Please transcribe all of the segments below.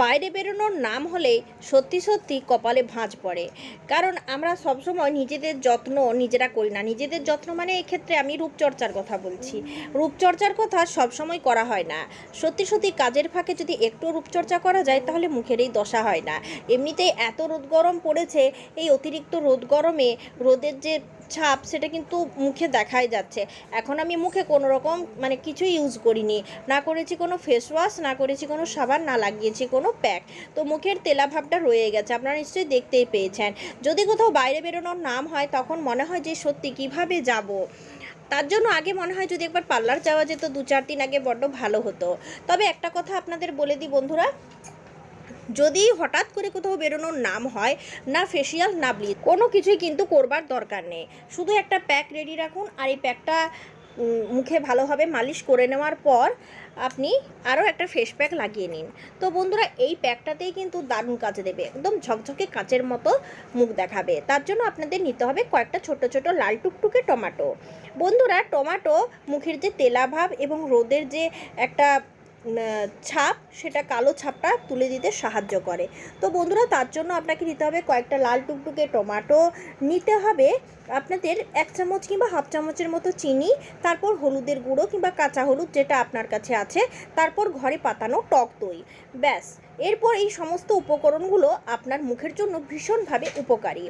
বাইরে বেরোনোর নাম হলে সত্যি সত্যি কপালে ভাঁজ পড়ে। কারণ আমরা সবসময় নিজেদের যত্ন নিজেরা করি না। নিজেদের যত্ন মানে এক্ষেত্রে আমি রূপচর্চার কথা বলছি। রূপচর্চার কথা সবসময় করা হয় না। সত্যি সত্যি কাজের ফাঁকে যদি একটু রূপচর্চা করা যায়, তাহলে মুখের এই দশা হয় না। এমনিতেই এত রোদ গরম পড়েছে, এই অতিরিক্ত রোদ গরমে রোদের যে ছাপ সেটা কিন্তু মুখে দেখাই যাচ্ছে। এখন আমি মুখে কোনো রকম মানে কিছু ইউজ করিনি। না করেছি কোনো ফেস ওয়াশ না করেছি কোনো সাবান, না লাগিয়েছি কোনো প্যাক তো মুখের তেলাভাবটা রয়ে গেছে, আপনারা নিশ্চয়ই দেখতেই পেয়েছেন। যদি কোথাও বাইরে বেরোনোর নাম হয়, তখন মনে হয় যে সত্যি কীভাবে যাব? তার জন্য আগে মনে হয় যদি একবার পার্লার যাওয়া যেত, দু চার দিন আগে বড্ড ভালো হতো। তবে একটা কথা আপনাদের বলে দিই বন্ধুরা যদি হঠাৎ করে কোথাও বেরোনোর নাম হয়, না ফেসিয়াল না ব্লিচ কোনো কিছুই কিন্তু করবার দরকার নেই। শুধু একটা প্যাক রেডি রাখুন আর এই প্যাকটা মুখে ভালোভাবে মালিশ করে নেওয়ার পর আপনি আরও একটা ফেস প্যাক লাগিয়ে নিন। তো বন্ধুরা, এই প্যাকটাতেই কিন্তু দারুণ কাজ দেবে। একদম ঝকঝকে কাচের মতো মুখ দেখাবে। তার জন্য আপনাদের নিতে হবে কয়েকটা ছোট ছোট লাল টুকটুকে টমাটো। বন্ধুরা, টমাটো মুখের যে তেলাভাব এবং রোদের যে একটা ছাপ, সেটা কালো ছাপটা তুলে দিতে সাহায্য করে। তো বন্ধুরা, তার জন্য আপনাকে নিতে হবে কয়েকটা লাল টুকটুকে টমাটো, নিতে হবে আপনাদের এক চামচ কিংবা হাফ চামচের মতো চিনি, তারপর হলুদের গুঁড়ো কিংবা কাঁচা হলুদ যেটা আপনার কাছে আছে, তারপর ঘরে পাতানো টক দই। ব্যাস, এরপর এই সমস্ত উপকরণগুলো আপনার মুখের জন্য ভীষণভাবে উপকারী।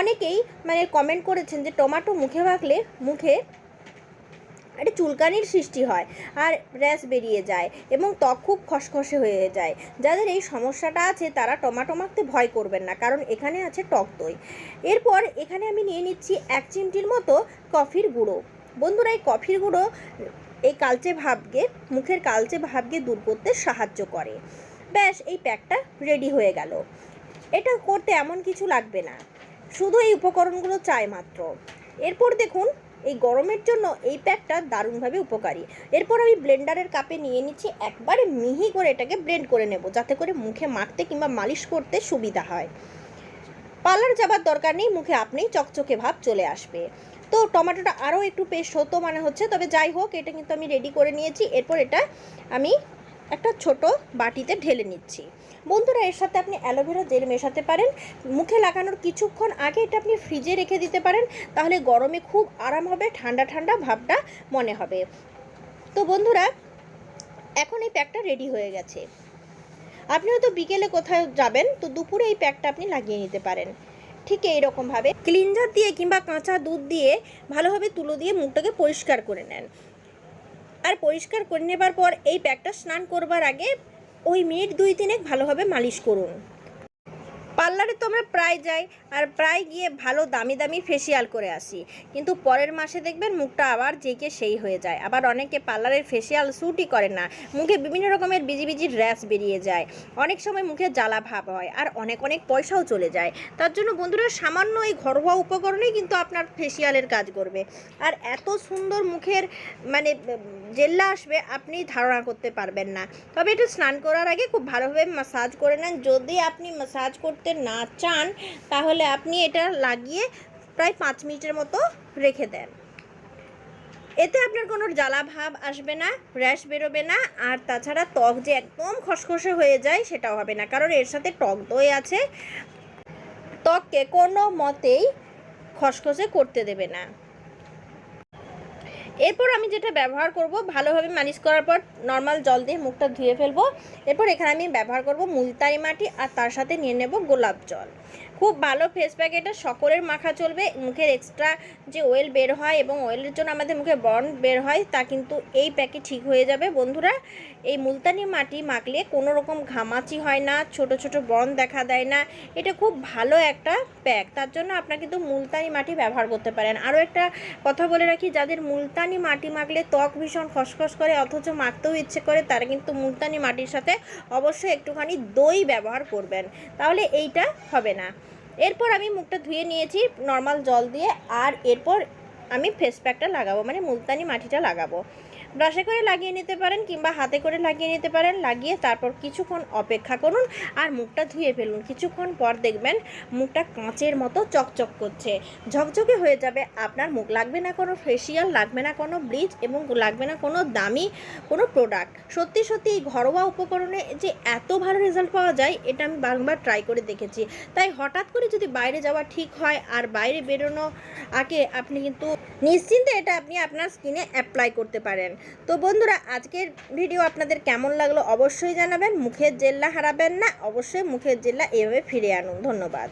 অনেকেই মানে কমেন্ট করেছেন যে, টমাটো মুখে রাখলে মুখে একটা চুলকানির সৃষ্টি হয় আর র্যাশ বেরিয়ে যায় এবং ত্বক খুব খসখসে হয়ে যায়। যাদের এই সমস্যাটা আছে, তারা টমাটো মাখতে ভয় করবেন না, কারণ এখানে আছে টক দই। এরপর এখানে আমি নিয়ে নিচ্ছি এক চিমটির মতো কফির গুঁড়ো। বন্ধুরা, এই কফির গুঁড়ো এই কালচে ভাবকে, মুখের কালচে ভাবকে দূর করতে সাহায্য করে। ব্যাস, এই প্যাকটা রেডি হয়ে গেল। এটা করতে এমন কিছু লাগবে না। শুধু এই উপকরণগুলো চাই মাত্র। এরপর দেখুন এই গরমের জন্য এই প্যাকটা দারুণভাবে উপকারী। এরপর আমি ব্লেন্ডারের কাপে নিয়ে নিচ্ছি, একবারে মিহি করে এটাকে ব্লেন্ড করে নেব, যাতে করে মুখে মাখতে কিংবা মালিশ করতে সুবিধা হয়। পার্লার যাবার দরকার নেই, মুখে আপনিই চকচকে ভাব চলে আসবে। তো টমেটোটা আরও একটু পেস্ট হতো মানে হচ্ছে, তবে যাই হোক, এটা কিন্তু আমি রেডি করে নিয়েছি। এরপর এটা আমি একটা ছোট বাটিতে ঢেলে নিচ্ছি। বন্ধুরা, এর সাথে আপনি অ্যালোভেরা জেল মেশাতে পারেন। মুখে লাগানোর কিছুক্ষণ আগে এটা আপনি ফ্রিজে রেখে দিতে পারেন। তাহলে গরমে খুব আরাম হবে, ঠান্ডা ঠান্ডা ভাবটা মনে হবে। তো বন্ধুরা, এখন এই প্যাকটা রেডি হয়ে গেছে। আপনি হয়তো বিকেলে কোথাও যাবেন, তো দুপুরে এই প্যাকটা আপনি লাগিয়ে নিতে পারেন। ঠিক এইরকমভাবে। ক্লিনজার দিয়ে কিংবা কাঁচা দুধ দিয়ে ভালোভাবে তুলো দিয়ে মুখটাকে পরিষ্কার করে নেন। আর পরিষ্কার করে নেবার পর এই প্যাকটা স্নান করবার আগে ওই মিনিট দুই তিনেক ভালোভাবে মালিশ করুন। পার্লারে তো আমরা প্রায় যাই আর প্রায় গিয়ে ভালো দামি দামি ফেসিয়াল করে আসি। কিন্তু পরের মাসে দেখবেন মুখটা আবার জেকে সেই হয়ে যায়। আবার অনেকে পার্লারের ফেসিয়াল স্যুটই করে না। মুখে বিভিন্ন রকমের বিজি বিজি র্যাশ বেরিয়ে যায়। অনেক সময় মুখে জ্বালা ভাব হয় আর অনেক অনেক পয়সাও চলে যায়। তার জন্য বন্ধুরা সামান্য এই ঘরোয়া উপকরণেই কিন্তু আপনার ফেসিয়ালের কাজ করবে। আর এত সুন্দর মুখের মানে জেল্লা আসবে আপনি ধারণা করতে পারবেন না। তবে এটা স্নান করার আগে খুব ভালোভাবে মাসাজ করে নেন। যদি আপনি মাসাজ করতে না চান, তাহলে আপনি এটা লাগিয়ে প্রায় পাঁচ মিনিটের মতো রেখে দেন। এতে আপনার কোনো জ্বালা ভাব আসবে না, র্যাশ বেরোবে না, আর তাছাড়া ত্বক যে একদম খসখসে হয়ে যায় সেটাও হবে না, কারণ এর সাথে টক দই আছে। ত্বককে কোনো মতেই খসখসে করতে দেবে না। এরপর আমি যেটা ব্যবহার করব, ভালোভাবে মালিশ করার পর নর্মাল জল দিয়ে মুখটা ধুয়ে ফেলব। এরপর এখানে আমি ব্যবহার করব মুলতানি মাটি আর তার সাথে নিয়ে নেব গোলাপ জল। খুব ভালো ফেস প্যাক এটা, সকলের মাখা চলবে। মুখের এক্সট্রা যে অয়েল বের হয় এবং অয়েলের জন্য আমাদের মুখে বর্ন বের হয়, তা কিন্তু এই প্যাকে ঠিক হয়ে যাবে। বন্ধুরা, এই মুলতানি মাটি মাখলে কোনো রকম ঘামাচি হয় না, ছোট ছোট বর্ন দেখা দেয় না। এটা খুব ভালো একটা প্যাক তার জন্য আপনারা কিন্তু মুলতানি মাটি ব্যবহার করতে পারেন। আরও একটা কথা বলে রাখি, যাদের মুলতানি মাটি মাখলে ত্বক ভীষণ খসখস করে, অথচ মাখতেও ইচ্ছে করে, তারা কিন্তু মুলতানি মাটির সাথে অবশ্যই একটুখানি দই ব্যবহার করবেন। তাহলে এইটা হবে না। এরপর আমি মুখটা ধুয়ে নিয়েছি নর্মাল জল দিয়ে, আর এরপর আমি ফেস প্যাকটা লাগাবো মানে মুলতানি মাটিটা লাগাবো। ব্রাশে করে লাগিয়ে নিতে পারেন কিংবা হাতে করে লাগিয়ে নিতে পারেন। লাগিয়ে তারপর কিছুক্ষণ অপেক্ষা করুন আর মুখটা ধুয়ে ফেলুন। কিছুক্ষণ পর দেখবেন মুখটা কাঁচের মতো চকচক করছে। ঝকঝকে হয়ে যাবে। আপনার মুখ লাগবে না কোনো ফেসিয়াল লাগবে না কোনো ব্লিচ এবং লাগবে না কোনো দামি কোনো প্রোডাক্ট সত্যি সত্যি এই ঘরোয়া উপকরণে যে এত ভালো রেজাল্ট পাওয়া যায়, এটা আমি বারংবার ট্রাই করে দেখেছি। তাই হঠাৎ করে যদি বাইরে যাওয়া ঠিক হয় আর বাইরে বেরোনো আগে আপনি কিন্তু নিশ্চিন্তে এটা আপনি আপনার স্কিনে অ্যাপ্লাই করতে পারেন। তো বন্ধুরা, আজকের ভিডিও আপনাদের কেমন লাগল অবশ্যই জানাবেন, মুখের জেল্লা হারাবেন না, অবশ্যই মুখের জেল্লা এভাবে ফিরে আনুন, ধন্যবাদ।